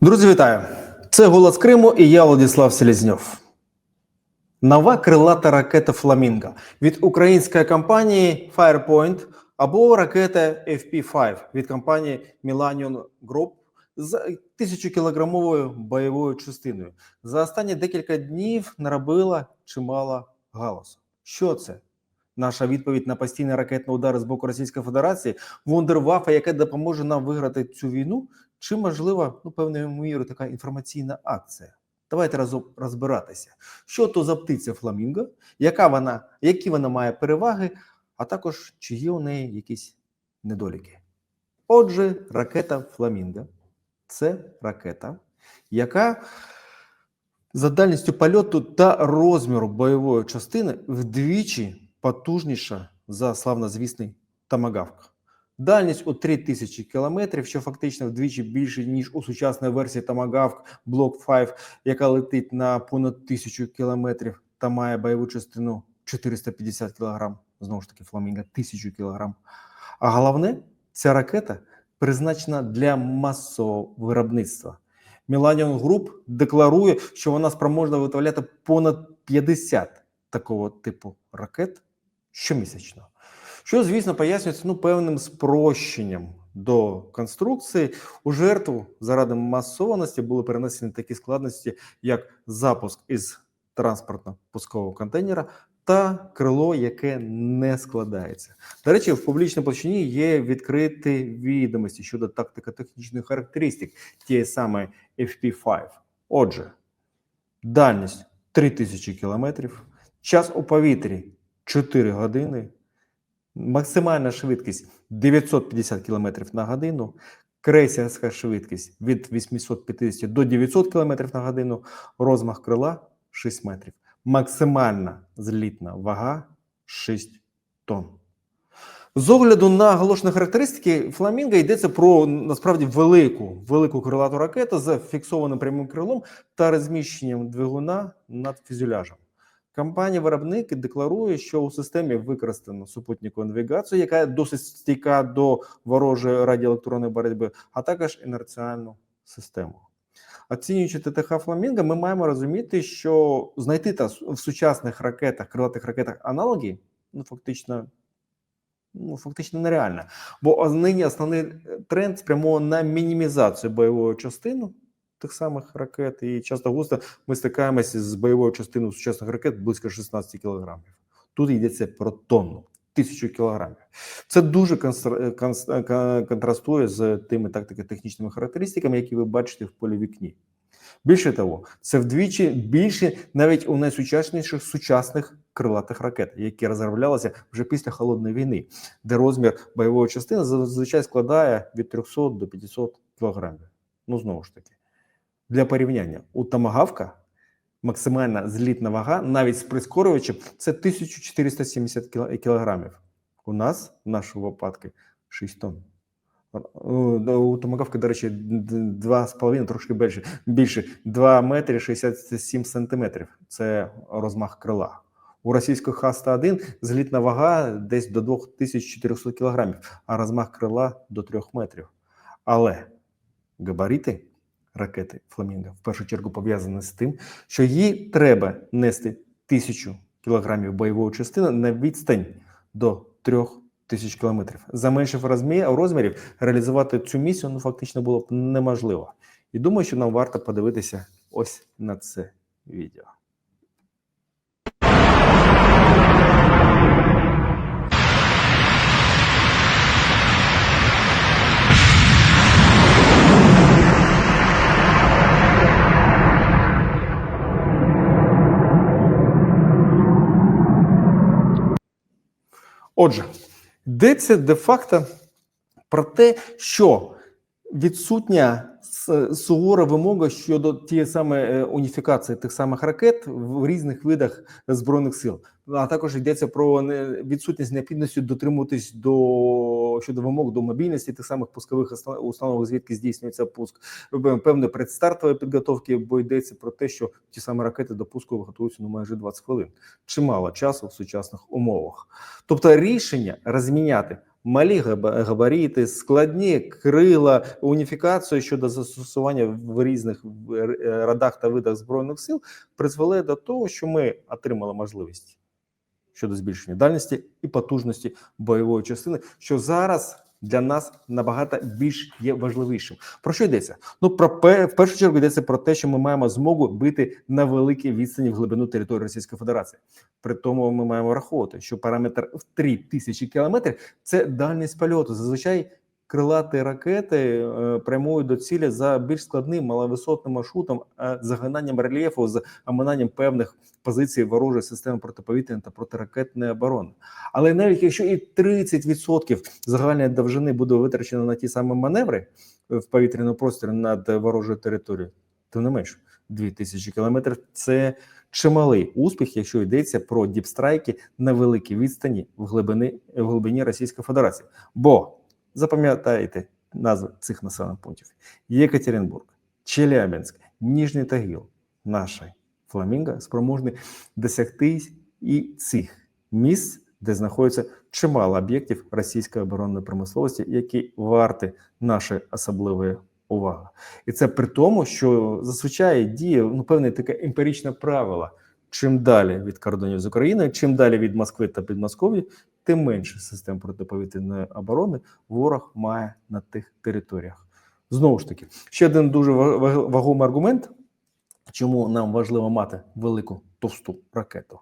Друзі, вітаю! Це голос Криму і я Владислав Селезньов. Нова крилата ракета Фламінго від української компанії Firepoint або ракета FP5 від компанії Millennium Group з тисячокілограмовою бойовою частиною. За останні декілька днів наробила чимало галасу. Що це? Наша відповідь на постійні ракетні удари з боку Російської Федерації вундервафа, яка допоможе нам виграти цю війну, чи можливо, ну певною мірою така інформаційна акція. Давайте разом розбиратися, що то за птиця фламінго, яка вона, які вона має переваги, а також чи є у неї якісь недоліки. Отже, ракета Фламінго це ракета, яка за дальністю польоту та розміру бойової частини вдвічі потужніша за славнозвісний Тамагавк. Дальність у 3000 кілометрів, що фактично вдвічі більше, ніж у сучасній версії Tomahawk Block 5, яка летить на понад 1000 кілометрів та має бойову частину 450 кг. Знову ж таки, фламінго 1000 кг. А головне, ця ракета призначена для масового виробництва. Millennium Group декларує, що вона спроможна виготовляти понад 50 такого типу ракет щомісячно. Що, звісно, пояснюється ну, певним спрощенням до конструкції. У жертву заради масованості були перенесені такі складності, як запуск із транспортно-пускового контейнера та крило, яке не складається. До речі, в публічній площині є відкриті відомості щодо тактико-технічних характеристик тієї самої FP5. Отже, дальність 3000 кілометрів, час у повітрі 4 години, максимальна швидкість 950 км на годину, крейсерська швидкість від 850 до 900 км на годину, розмах крила 6 метрів, максимальна злітна вага 6 тонн. З огляду на оголошені характеристики, Фламінго йдеться про насправді велику велику крилату ракету з фіксованим прямим крилом та розміщенням двигуна над фюзеляжем. Компанія-виробник декларує, що у системі використано супутникову навігацію, яка досить стійка до ворожої радіоелектронної боротьби, а також інерціальну систему. Оцінюючи ТТХ Фламінго, ми маємо розуміти, що знайти та в сучасних ракетах, крилатих ракетах аналоги, ну фактично, ну фактично нереально. Бо нині основний тренд спрямований на мінімізацію бойової частини тих самих ракет, і часто густо ми стикаємося з бойовою частиною сучасних ракет близько 16 кілограмів. Тут йдеться про тонну, тисячу кілограмів. Це дуже конс- кон- контрастує з тими тактико-технічними характеристиками, які ви бачите в полі вікні. Більше того, це вдвічі більше навіть у найсучасніших сучасних крилатих ракет, які розроблялися вже після холодної війни, де розмір бойової частини зазвичай складає від 300 до 500 кілограмів. Ну знову ж таки, для порівняння у Тамагавка максимальна злітна вага навіть з прискорювачем це 1470 кілограмів. У нас в нашому випадку 6 тонн. У Томагавки, до речі, 2,5, трошки більше, більше 2 метри 67 сантиметрів. Це розмах крила. У російського Х-101 злітна вага десь до 2400 кілограмів, а розмах крила до 3 метрів. Але габарити ракети Фламінго в першу чергу пов'язані з тим, що їй треба нести тисячу кілограмів бойової частини на відстань до трьох тисяч кілометрів. За менших розмірів реалізувати цю місію ну фактично було б неможливо. І думаю, що нам варто подивитися ось на це відео. Отже, йдеться де-факто про те, що відсутня сувора вимога щодо тієї саме уніфікації тих самих ракет в різних видах збройних сил. А також йдеться про відсутність необхідності дотримуватись до щодо вимог до мобільності тих самих пускових уста- установок, звідки здійснюється пуск, певної предстартової підготовки, бо йдеться про те, що ті самі ракети до пуску готуються ну майже 20 хвилин. Чимало часу в сучасних умовах. Тобто рішення розміняти Малі габаріти, складні крила, уніфікацію щодо застосування в різних радах та видах збройних сил призвели до того, що ми отримали можливість щодо збільшення дальності і потужності бойової частини, що зараз для нас набагато більш є важливішим. Про що йдеться? Ну про в першу чергу йдеться про те, що ми маємо змогу бити на великій відстані в глибину території Російської Федерації. При тому ми маємо враховувати, що параметр в 3 тисячі кілометрів це дальність польоту. Зазвичай крилаті ракети е, прямують до цілі за більш складним маловисотним маршрутом, е, загинанням рельєфу з оминанням певних позицій ворожої системи протиповітряної та протиракетної оборони. Але навіть якщо і 30% загальної довжини буде витрачено на ті самі маневри в повітряному просторі над ворожою територією, тим не менш 2000 кілометрів це чималий успіх, якщо йдеться про діпстрайки на великій відстані в глибині, в глибині Російської Федерації. Бо запам'ятайте назви цих населених пунктів: Єкатеринбург, Челябинськ, Ніжній Тагіл, наші фламінго спроможні досягти і цих місць, де знаходиться чимало об'єктів російської оборонної промисловості, які варті нашої особливої уваги. І це при тому, що зазвичай діє ну, певне таке емпіричне правило. Чим далі від кордонів з Україною, чим далі від Москви та Підмосков'я, тим менше систем протиповітряної оборони ворог має на тих територіях. Знову ж таки, ще один дуже ва- ва- вагомий аргумент, чому нам важливо мати велику товсту ракету.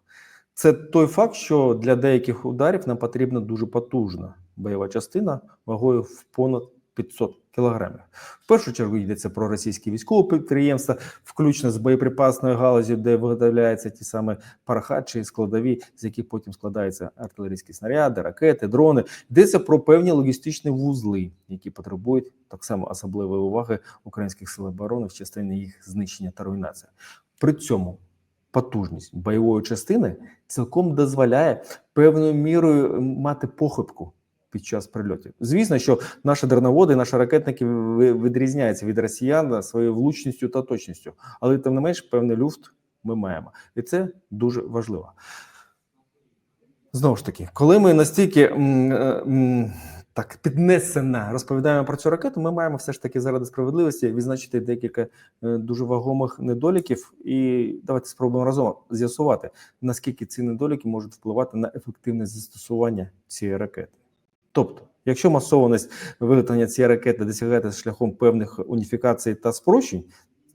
Це той факт, що для деяких ударів нам потрібна дуже потужна бойова частина вагою в понад 500 кілограмів. В першу чергу йдеться про російські військові підприємства, включно з боєприпасною галузі, де виготовляються ті самі парахатчі складові, з яких потім складаються артилерійські снаряди, ракети, дрони. Йдеться про певні логістичні вузли, які потребують так само особливої уваги українських сил оборони в частині їх знищення та руйнації. При цьому потужність бойової частини цілком дозволяє певною мірою мати похибку під час прильотів. Звісно, що наші дроноводи, наші ракетники відрізняються від росіян своєю влучністю та точністю, але тим не менш певний люфт ми маємо, і це дуже важливо. Знову ж таки, коли ми настільки м, е, м, так піднесено розповідаємо про цю ракету, ми маємо все ж таки заради справедливості відзначити декілька е, дуже вагомих недоліків, і давайте спробуємо разом з'ясувати, наскільки ці недоліки можуть впливати на ефективне застосування цієї ракети. Тобто, якщо масованість виготовлення цієї ракети досягається шляхом певних уніфікацій та спрощень,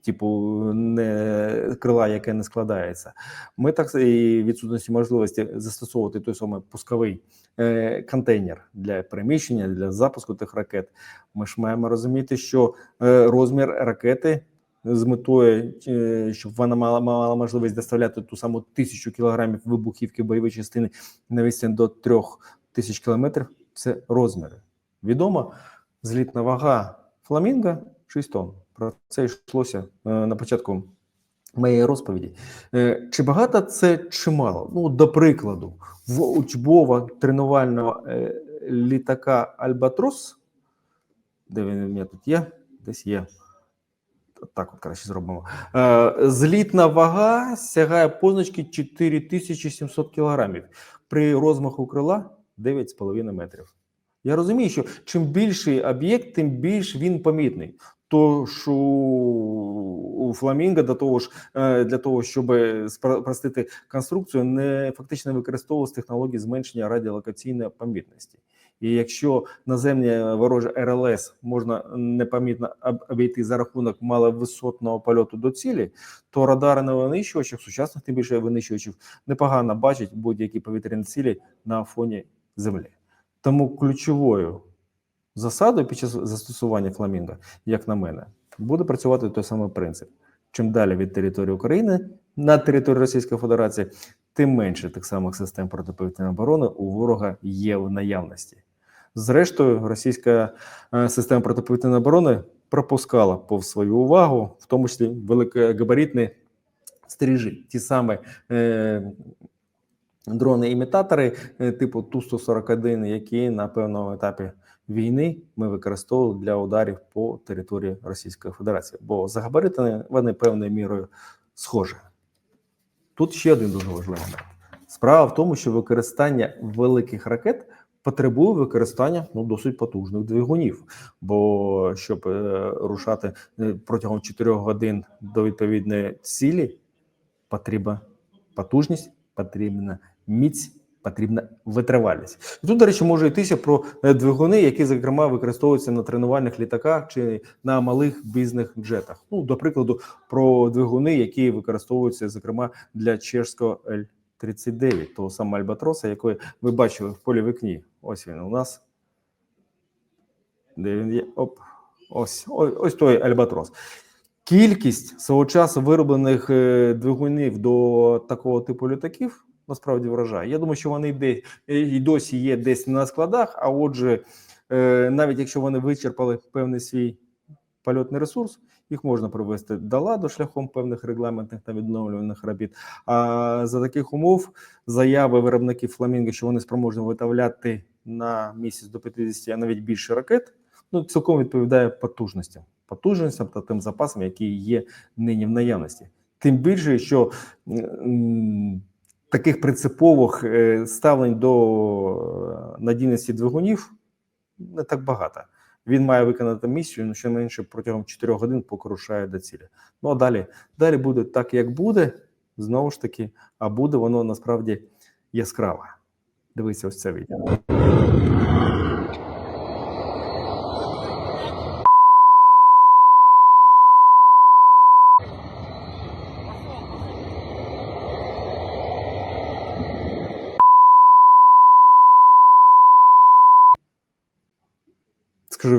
типу не крила, яке не складається, ми так і відсутності можливості застосовувати той самий пусковий е, контейнер для переміщення, для запуску тих ракет. Ми ж маємо розуміти, що е, розмір ракети з метою, е, щоб вона мала, мала можливість доставляти ту саму тисячу кілограмів вибухівки бойової частини на відстань до трьох тисяч кілометрів. Це розміри. Відомо, злітна вага фламінго 6 тонн. Про це йшлося е, на початку моєї розповіді. Е, Чи багато це чи мало? Ну, до прикладу, в учбово тренувального е, літака Альбатрос, де він у мене тут є, десь є. Так, от краще зробимо. Злітна вага сягає позначки 4700 кілограмів. При розмаху крила 9,5 метрів. Я розумію, що чим більший об'єкт, тим більш він помітний. То що у фламінго до того ж е, для того, щоб спростити конструкцію, не фактично використовувалась технології зменшення радіолокаційної помітності. І якщо наземні ворожі РЛС можна непомітно об- обійти за рахунок маловисотного польоту до цілі, то радари на винищувачах, сучасних тим більше винищувачів, непогано бачать будь-які повітряні цілі на фоні землі. Тому ключовою засадою під час застосування фламінго, як на мене, буде працювати той самий принцип. Чим далі від території України на території Російської Федерації, тим менше тих самих систем протиповітряної оборони у ворога є в наявності. Зрештою, російська е, система протиповітряної оборони пропускала повз свою увагу, в тому числі великогабаритні стрижі, ті самі е, дрони-імітатори е, типу Ту-141, які на певному етапі війни ми використовували для ударів по території Російської Федерації, бо за габаритами вони певною мірою схожі. Тут ще один дуже важливий момент. Справа в тому, що використання великих ракет потребує використання ну, досить потужних двигунів. Бо щоб е, рушати е, протягом 4 годин до відповідної цілі, потрібна потужність, потрібна міць. Потрібна витривалість. І Тут, до речі, може йтися про е, двигуни, які, зокрема, використовуються на тренувальних літаках чи на малих бізнес джетах. Ну, до прикладу, про двигуни, які використовуються, зокрема, для чешського Л-39, того самого Альбатроса, який ви бачили в полі вікні. Ось він у нас. Де він є? Оп. Ось, ось той Альбатрос. Кількість свого часу вироблених е, двигунів до такого типу літаків насправді вражає. Я думаю, що вони й де- і досі є десь на складах. А отже, е, навіть якщо вони вичерпали певний свій польотний ресурс, їх можна привести до ладу шляхом певних регламентних та відновлюваних робіт. А за таких умов заяви виробників Фламінго, що вони спроможні виготовляти на місяць до 50, а навіть більше ракет, ну цілком відповідає потужностям, потужностям та тим запасам, які є нині в наявності. Тим більше, що таких принципових е, ставлень до е, надійності двигунів не так багато. Він має виконати місію, ну щонайменше протягом 4 годин, поки рушає до цілі. Ну а далі, далі буде так, як буде, знову ж таки, а буде воно насправді яскраве. Дивіться ось це відео.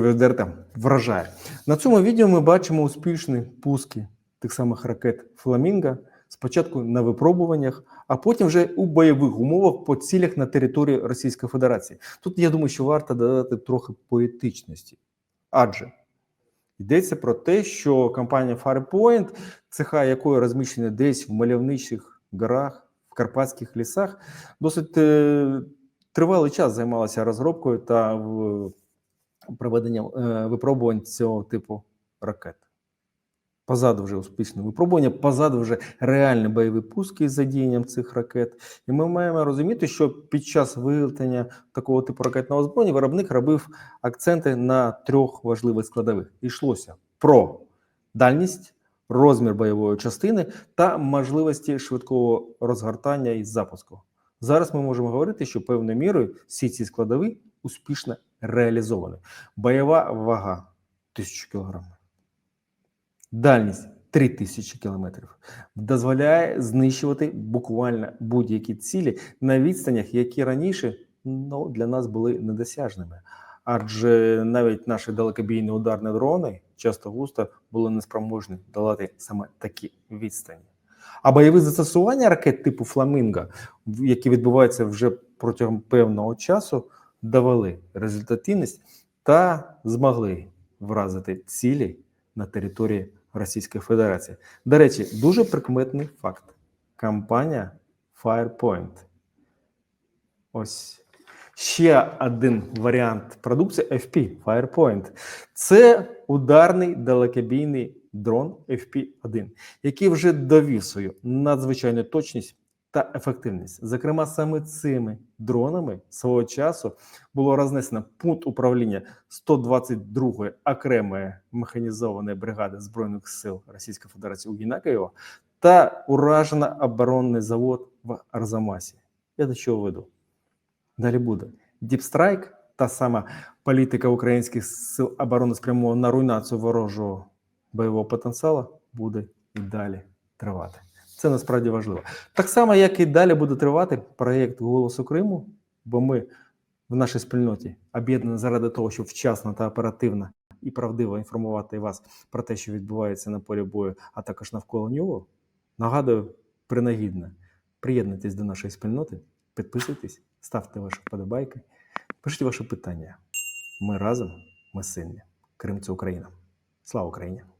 Відверто, вражає. На цьому відео ми бачимо успішні пуски тих самих ракет Фламінго. Спочатку на випробуваннях, а потім вже у бойових умовах по цілях на території Російської Федерації. Тут я думаю, що варто додати трохи поетичності, адже йдеться про те, що компанія Firepoint, цеха якої розміщені десь в мальовничих горах, в карпатських лісах, досить е, тривалий час займалася розробкою та в, проведенням е, випробувань цього типу ракет. Позаду вже успішне випробування, позаду вже реальні бойові пуски з задіянням цих ракет. І ми маємо розуміти, що під час виготовлення такого типу ракетного озброєння виробник робив акценти на трьох важливих складових. Йшлося про дальність, розмір бойової частини та можливості швидкого розгортання і запуску. Зараз ми можемо говорити, що певною мірою всі ці складові успішно реалізовані. Бойова вага 1000 кг. Дальність 3000 кілометрів дозволяє знищувати буквально будь-які цілі на відстанях, які раніше ну, для нас були недосяжними. Адже навіть наші далекобійні ударні дрони часто густо були неспроможні долати саме такі відстані. А бойові застосування ракет типу Фламінго, які відбуваються вже протягом певного часу, довели результативність та змогли вразити цілі на території Російської Федерації. До речі, дуже прикметний факт. Компанія Firepoint. Ось ще один варіант продукції FP Firepoint. Це ударний далекобійний дрон FP1, який вже довів свою надзвичайну точність та ефективність. Зокрема, саме цими дронами свого часу було рознесено пункт управління 122-ї окремої механізованої бригади Збройних сил Російської Федерації у Гінакієво та уражено оборонний завод в Арзамасі. Я до чого веду? Далі буде Діпстрайк, та сама політика українських сил оборони спрямована на руйнацію ворожого бойового потенціалу буде і далі тривати. Це насправді важливо. Так само, як і далі буде тривати проєкт Голосу Криму, бо ми в нашій спільноті об'єднані заради того, щоб вчасно та оперативно і правдиво інформувати вас про те, що відбувається на полі бою, а також навколо нього. Нагадую, принагідно, приєднуйтесь до нашої спільноти, підписуйтесь, ставте ваші вподобайки, пишіть ваші питання. Ми разом, ми сильні. Крим це Україна. Слава Україні!